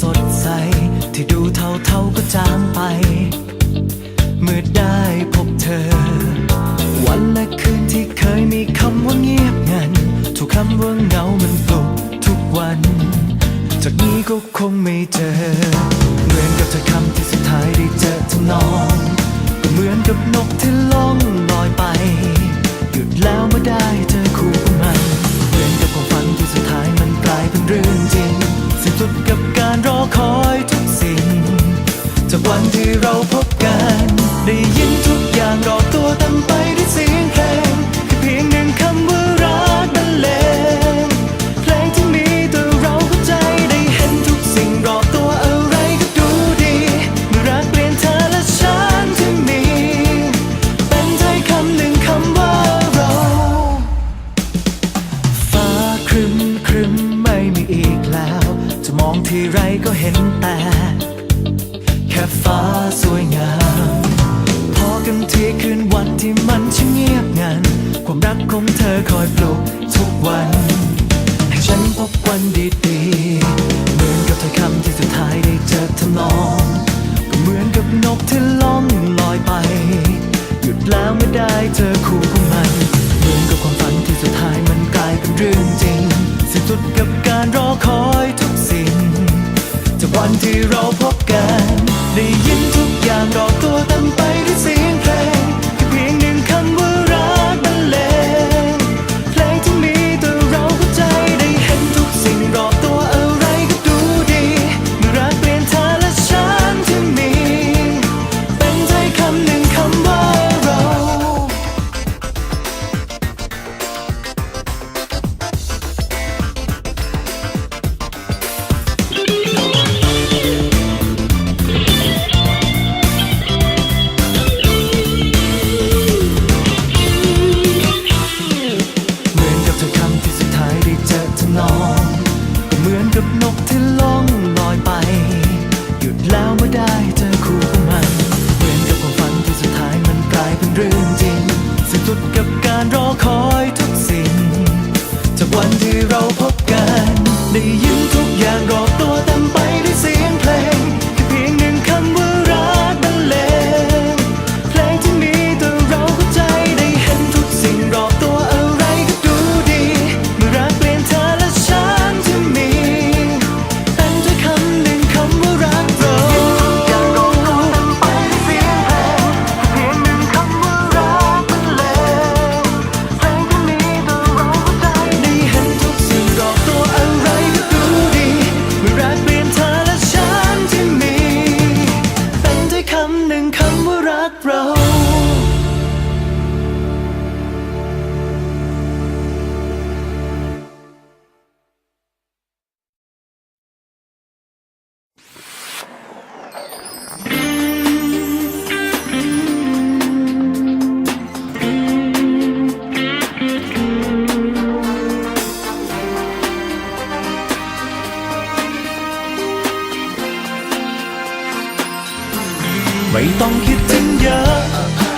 สดใส ที่ดูเท่าเท่าก็จางไป เมื่อได้พบเธอ วันและคืนที่เคยมีคำว่าเงียบงัน ทุกคำว่าเหงามันปลุกทุกวัน จากนี้ก็คงไม่เจอ เหมือนกับเธอคำที่สุดท้ายได้เจอทำนอง ก็เหมือนกับนกที่ล่องลอยไป หยุดแล้วเมื่อได้เจอคู่ของมัน เหมือนกับความฝันที่สุดท้ายมันกลายเป็นเรื่องจริง สิ้นสุดกับการรอคอยทุกสิ่ง จากวันที่เราพบกัน ได้ยินทุกอย่างรอบตัวตั้ง ทีไรก็เห็นแต่ แค่ฟ้าสวยงาม พอกันทีคืนวันที่มันช่างเงียบงัน ความรักของเธอคอยปลุกทุกวัน ให้ฉันพบวันดีๆ เหมือนกับถ้อยคำที่สุดท้ายได้เจอทำนองก็เหมือนกับนกที่ล่องลอยไป หยุดแล้วไม่ได้เจอคู่ของมันเหมือนกับความฝันที่สุดท้ายมันกลายเป็นเรื่องจริงสิ้นสุดกับการรอคอย ที่เรา ไม่ต้องคิดถึงเยอะ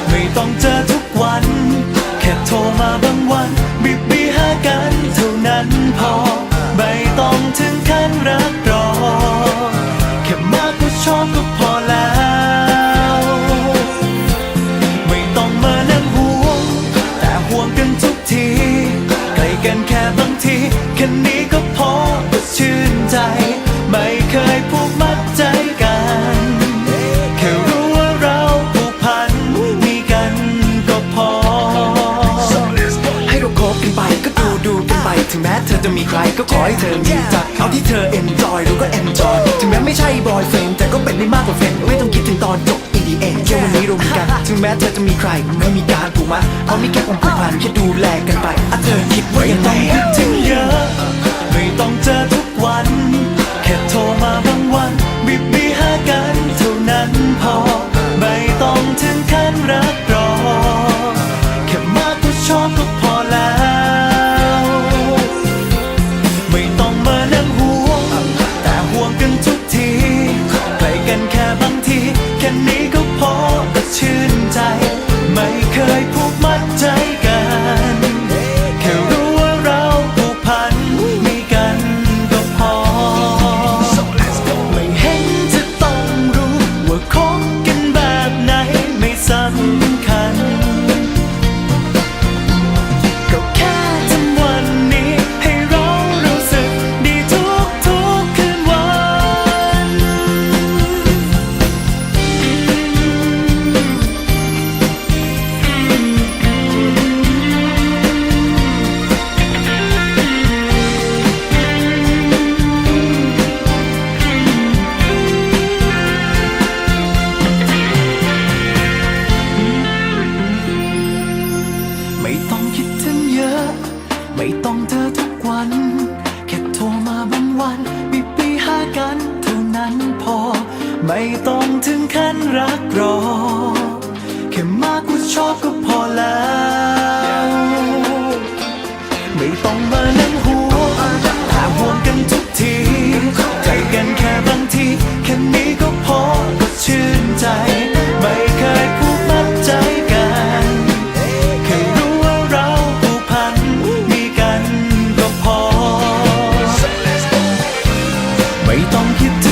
ไม่ต้องเจอทุกวัน แค่โทรมาบางวันบิบบีหากันเท่านั้นพอ ไม่ต้องถึงขั้นรักรอ แค่มากกว่าชอบก็พอแล้ว ไม่ต้องมานั่งห่วง แต่ห่วงกันทุกทีใกล้กันแค่บางที แค่นี้ก็พอก็ชื่นใจ ไม่เคยผูกมั ก็ขอให้เธอมีใจเอาที่เธอ enjoy เราก็ enjoy ถึงแม้ไม่ใช่ boyfriend แต่ก็เป็นได้มากกว่า friend ไม่ต้องคิดถึงตอนจบ in the end แค่วันนี้เรามีกันถึงแม้เธอจะมีใครไม่มีการผูกมัดเพราะมีแค่ความผูกพันแค่ดูแลกันไปอะเธอคิดว่าไม่ยังต้องคิดถึงเยอะไม่ต้องเจอทุกวัน แค่โทรมาบางวันบิบบีหากัน ไม่ต้องถึงขั้นรักรอ แค่มากกว่าชอบก็พอแล้ว ไม่ต้องมานั่งห่วงหาห่วงกันทุกทีใจกันแค่บางที แค่นี้ก็พอก็ชื่นใจ ไม่เคยผูกมัดใจกันแค่รู้ว่าเราผูกพันมีกันก็พอ ไม่ต้องคิดถึง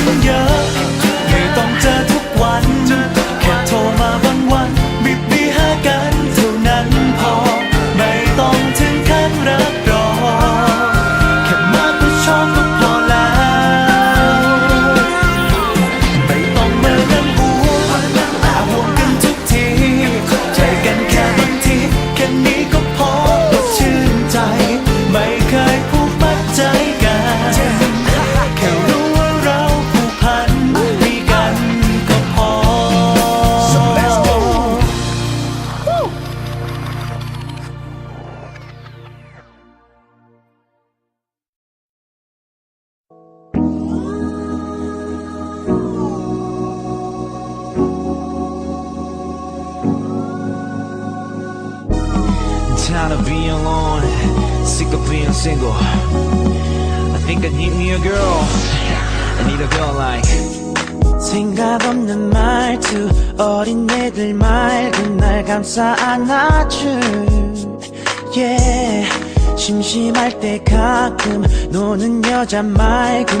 Tired of being alone, sick of being single. I think I need me a girl. I need a girl like. 생각 없는 말투 어린 애들 맑은 날 감싸 안아줄 yeah 심심할 때 가끔 노는 여자 말고